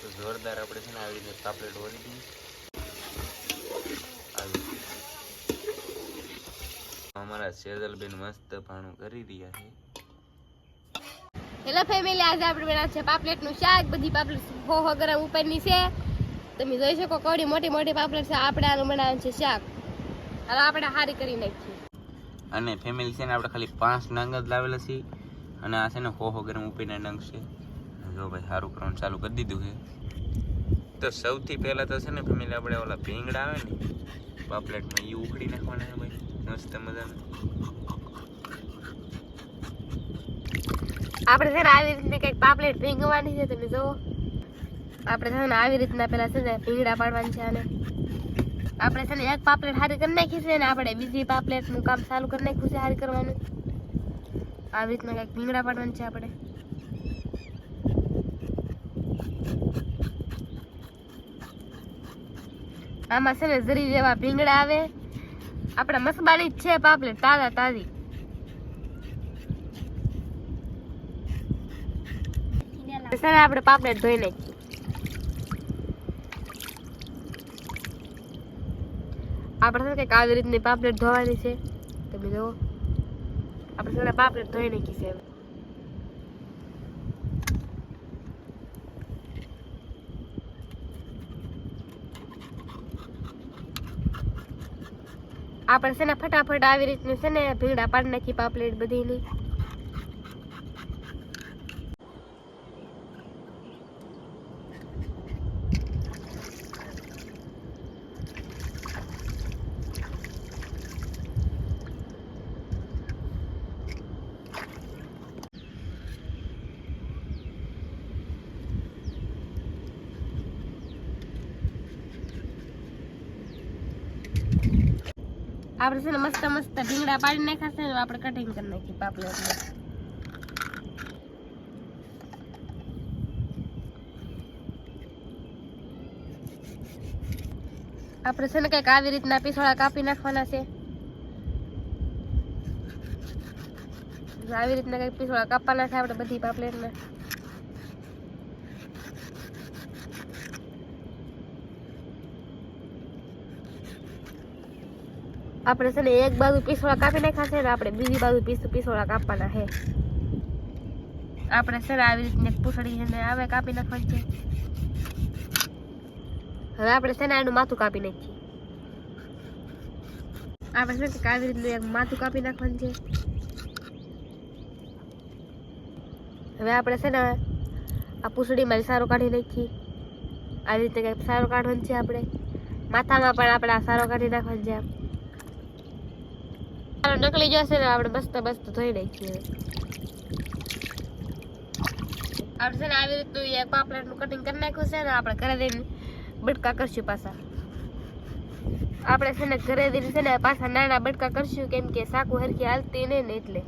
તો જોરદાર આપણે છે ને આવી રીતે પાપલેટ ઓરી દઈએ. અમારા સેજલબેન મસ્ત ભાણું કરી રહ્યા છે. હેલો ફેમિલી આજે આપણે બનાવ છે પાપલેટનું શાક. બધી પાપલેટ હો હો ગરમ ઉપરની છે. તમે જોઈ શકો કોડી મોટી મોટી પાપલેટ છે. આપણે આનું બનાવવાનું છે શાક. હવે આપણે હારી કરી નાખીએ. અને ફેમિલી છે ને આપણે ખાલી પાંચ નંગ જ લાવેલા છે અને આ છે ને હો હો ગરમ ઉપીના નંગ છે. જો ભાઈ સારું કરવાનું ચાલુ કરી દીધું છે. તો સૌથી પહેલાં તો છે ને ફેમિલી આપણે ઓલા ભીંગડા આવે ને, પાપલેટમાં એ ઉખડી નાખવાના ભાઈ. મસ્ત મજાના. આપણે છે ને આવી રીતની કંઈક પાપલેટ ભીંગવાની છે, તમે જુઓ. આપણે છે ને આવી રીતના પેલા છે ને ભીંગડા પાડવાની છે અને આપણે છે ને એક પાપલેટ હારી કરી નાખી છે ને આપણે બીજી પાપલેટનું કામ ચાલુ કરી નાખ્યું છે હારી કરવાનું. આવી રીતના કંઈક ભીંગડા પાડવાનું છે આપણે. આમાં છે ને જરી જેવા ભીંગડા આવે. આપણા મસબાની જ છે પાપલેટ તાજા તાજી. છે આપણે પાપલેટ ધોઈ નાખીએ. આપણે છે કંઈક આવી રીતની પાપલેટ ધોવાની છે. તમે જુઓ આપણે ને પાપલેટ ધોઈ નાખી છે આપણે છે ને ફટાફટ આવી રીતનું છે ને ભીંગડા પાડી નાખી પાપલેટ બધીની. આપણે છે ને મસ્ત મસ્ત ભીંગડા પાડી નાખ્યા છે આપણે કટિંગ કરી નાખી પાપલેટને આપણે છે ને કંઈક આવી રીતના પીસોળા કાપી નાખવાના છે. આવી રીતના કંઈક પીસોળા કાપવાના છે આપણે બધી પાપલેટને આપણે છે ને એક બાજુ પીસોળા કાપી નાખ્યા છે ને આપણે બીજી બાજુ પીસ પીસોળા કાપવાના છે. આપણે છે ને આવી રીતે પૂછડી છે ને આવે કાપી નાખવાની છે. હવે આપણે છે ને એનું માથું કાપી નાખીએ. આપણે છે ને આવી રીતનું એક માથું કાપી નાખવાનું છે. હવે આપણે છે ને આ પૂછડીમાં સારો કાઢી નાખીએ. આવી રીતે કંઈક સારો કાઢવાનું છે આપણે. માથામાં પણ આપણે આ સારો કાઢી નાખવાનું છે નકલી જશે ને આપણે મસ્ત મસ્ત ધોઈ નાખીએ. આપણે છે ને આવી રીતનું એક પાપલેટનું કટિંગ કરી નાખ્યું છે ને આપણે ઘરે દઈને બટકા કરશું પાછા. આપણે છે ને ઘરે દઈને છે ને પાછા નાના બટકા કરશું કેમ કે સાકુ હરખી હાલતી નહીં ને એટલે.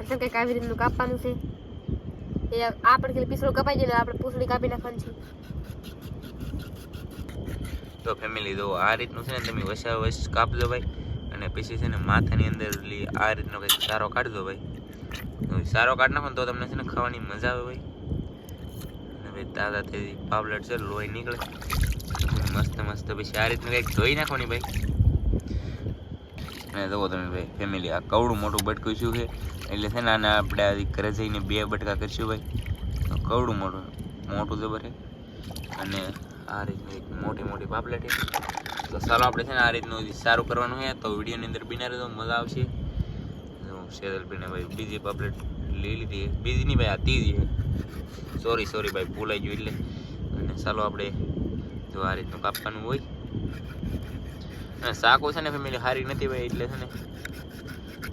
એટલે કંઈક આવી રીતનું કાપવાનું છે. એ આપણે ખાલી પીસડો કપાઈ જાય ને આપણે પૂછડી કાપી નાખવાની છે. તો ફેમિલી જો આ રીતનું છે ને તમે વસા વસ કાપજો ભાઈ. અને પછી છે ને માથાની અંદર આ રીતનો કંઈક સારો કાઢજો ભાઈ. સારો કાઢ નાખો તો તમને છે ને ખાવાની મજા આવે ભાઈ. અને ભાઈ તાજા થઈ પાવલેટ છે, લોહી નીકળે. મસ્ત મસ્ત પછી આ રીતનું કંઈક ધોઈ નાખવાની ભાઈ. અને જુઓ તમે ભાઈ ફેમિલી આ કવડું મોટું બટકું શું છે? એટલે છે ને આને આપણે આ ઘરે જઈને બે બટકા કરશું ભાઈ. કવડું મોટું મોટું જબર છે. અને આ રીતની મોટી મોટી પાપલેટ તો ચાલો આપણે છે ને આ રીતનું સારું કરવાનું છે, તો વિડીયોની અંદર બિના રહેતો મજા આવશે. શેરલબીને ભાઈ બીજી પાપલેટ લઈ લીધી બીજી નહીં ભાઈ, આ ત્રીજી સોરી સોરી ભાઈ, ભૂલાઈ ગયું એટલે. અને ચાલો આપણે જો આ રીતનું કાપવાનું હોય. અને શાકો છે ને ફેમિલી સારી નથી ભાઈ, એટલે છે ને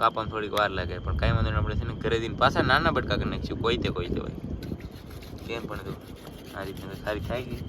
કાપવામાં થોડીક વાર લાગે. પણ કાંઈ વાંધો આપણે છે ને ઘરે જઈને પાછા નાના બટકા કરી નાખીશું, કોઈ તે કોઈ તે ભાઈ કેમ પણ તો આ રીતના સારી થાય ગઈ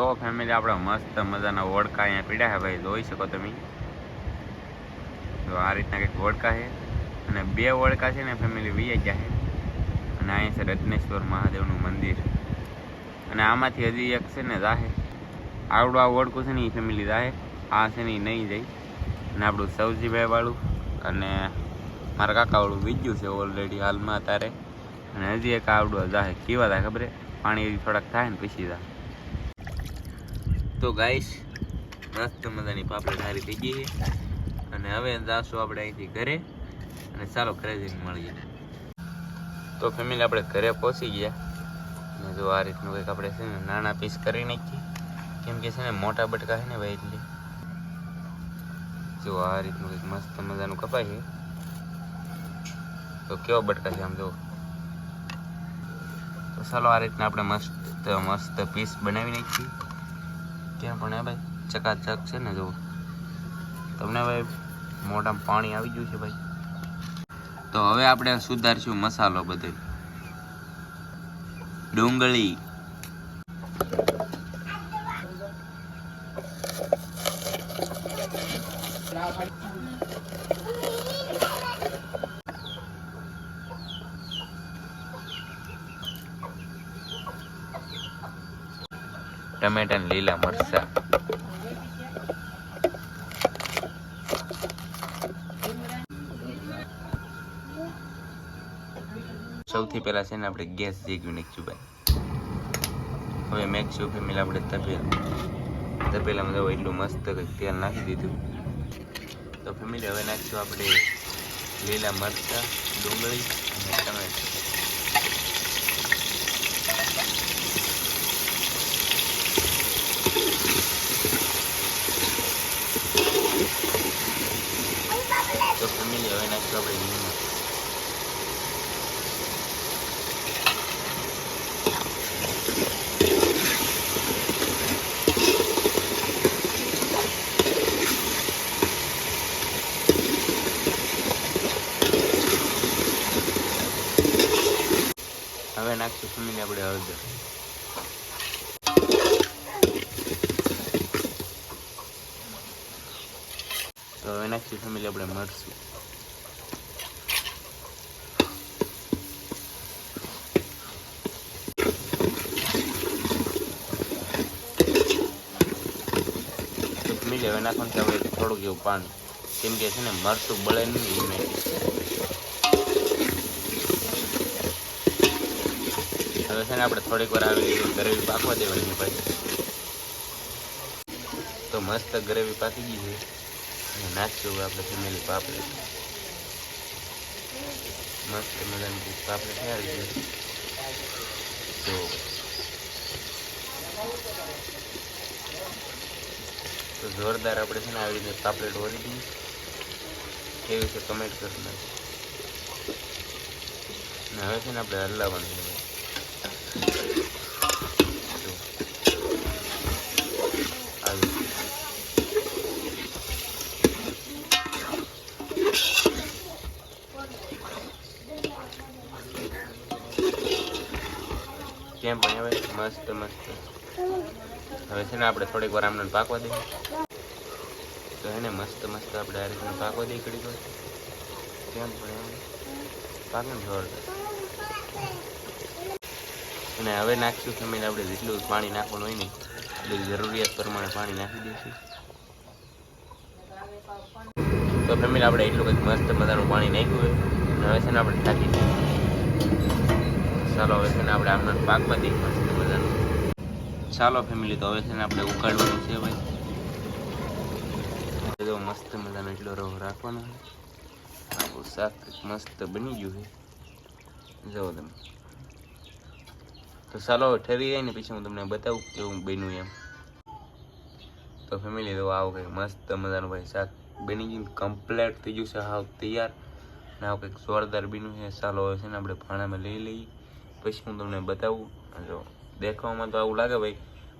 તો ફેમિલી આપણે મસ્ત મજાના ઓળકા અહીંયા પીડ્યા છે ભાઈ, જોઈ શકો તમે. તો આ રીતના કંઈક ઓળકા છે. અને બે ઓળકા છે ને ફેમિલી વી ગયા છે. અને અહીંયા છે રત્નેશ્વર મહાદેવનું મંદિર. અને આમાંથી હજી એક છે ને રાહે આવડું આ ઓળખું છે ને એ ફેમિલી જાહે. આ છે ને એ નહીં જાય. અને આપણું સૌજીભાઈવાળું અને મારા કાકા બીજું છે ઓલરેડી હાલમાં અત્યારે. અને હજી એક આવડું જાહે. કેવા થાય ખબર પાણી થોડાક થાય ને પછી જાય તો ગાઈસ મસ્ત મજાની પાપડી સારી થઈ ગઈ છે. અને હવે જાશું આપણે અહીંથી ઘરે. અને ચાલો ઘરે જઈને મળીએ. તો ફેમિલી આપણે ઘરે પહોંચી ગયા. અને જો આ રીતનું કંઈક આપણે છે ને નાના પીસ કરી નાખીએ. કેમ કે છે ને મોટા બટકા છે ને ભાઈ એટલે. જો આ રીતનું કંઈક મસ્ત મજાનું કપાય છે. તો કેવો બટકા છે આમ જો તો ચાલો આ રીતના આપણે મસ્ત મસ્ત પીસ બનાવી નાખીએ. ક્યાં પણ હે ભાઈ? ચકાચક છે ને જો. તમને ભાઈ મોઢામાં પાણી આવી ગયું છે ભાઈ. તો હવે આપણે સુધારશું મસાલો બધે. ડુંગળી. ટમેટા ને લીલા મરચા. સૌથી પહેલા છે ને આપણે ગેસ જેગવી નાખ્યું ભાઈ હવે મેક્સ્યુ ફેમિલી આપણે તપેલા. તપેલામાં જો એટલું મસ્ત કંઈક તેલ નાખી દીધું. તો ફેમિલી હવે નાખ્યું આપણે લીલા મરચાં, ડુંગળી અને ટમેટા તો ફેમિલી હવે નાખશું આપણે લીંબુ હવે નાખશું ફેમિલી આપણે હળદર તો હવે નાખશું ફેમિલી આપણે મરચું તો નાખવાનું ત્યાં આપણે થોડુંક એવું પાણી. કેમ કે છે ને મરચું બળે નહીં એ હવે છે ને આપણે થોડીક વાર આવી ગ્રેવી પાકવા દેવાની પછી તો મસ્ત ગ્રેવી પાકી ગઈ છે. અને નાખશું આપણે ફેમિલી પાપડી. મસ્ત મજાની પાપડી તૈયાર છે. તો તો જોરદાર આપણે છે ને આવી રીતે પાપલેટ ઓરી દઈએ. કેવી રીતે કમેન્ટ કરી ને હવે છે ને આપણે હલાવવાનું. કેમ પણ હવે મસ્ત મસ્ત. હવે છે ને આપણે થોડીક વાર આમને પાકવા દઈએ. તો એને મસ્ત મસ્ત આપણે આ રીતના પાકવા દઈએ ઘડીક વાર. કેમ પણ પાકે ને અને હવે નાખશું ફેમિલી આપણે જેટલું પાણી નાખવાનું હોય ને, એટલી જરૂરિયાત પ્રમાણે પાણી નાખી દઈશું. તો ફેમિલી આપણે એટલું કંઈક મસ્ત મજાનું પાણી નાખ્યું હોય હવે છે ને આપણે થાકી ચાલો, હવે છે ને આપણે આમને પાકવા દઈએ મસ્ત મજાનું. ચાલો ફેમિલી તો હવે છે ને આપણે ઉકાળવાનું છે ભાઈ. જો મસ્ત મજાનો એટલો રવો રાખવાનો છે. આપણું શાક મસ્ત બની ગયું છે. જુઓ તમે. તો ચાલો ઠરી જાય ને પછી હું તમને બતાવું કેવું બન્યું એમ. તો ફેમિલી તો આવું કંઈક મસ્ત મજાનું ભાઈ શાક બની ગયું. કમ્પ્લેટ થઈ ગયું છે હાવ તૈયાર. ને આવું કંઈક જોરદાર બન્યું છે. ચાલો છે ને આપણે ભાણામાં લઈ લઈએ. પછી હું તમને બતાવું. જો દેખાવામાં તો આવું લાગે ભાઈ.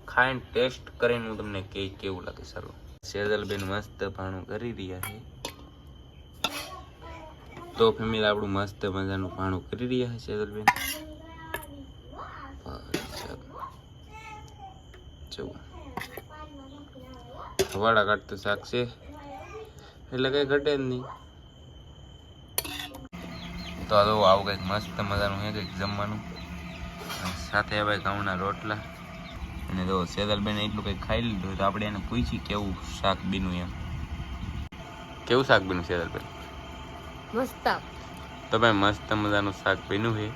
ખાઈને ટેસ્ટ કરીને હું તમને કે કેવું લાગે. સારું. સેજલબેન મસ્ત ભાણું કરી રહ્યા છે. તો ફેમિલી, આપણું મસ્ત મજાનું ભાણું કરી રહ્યા છે સેજલબેન વાળા કાઢતું શાક છે. એટલે કઈ ઘટે જ નહીં. તો આવું કંઈક મસ્ત મજાનું હે કંઈક જમવાનું. સાથે હવે ઘઉંના રોટલા. અને તો સેદલબેન એટલું કંઈક ખાઈ લીધું તો આપણે એને પૂછી કેવું શાક બીનું એમ. કેવું શાક બીનું સેદલબેન? મસ્ત. તો ભાઈ મસ્ત મજાનું શાક બીનું છે.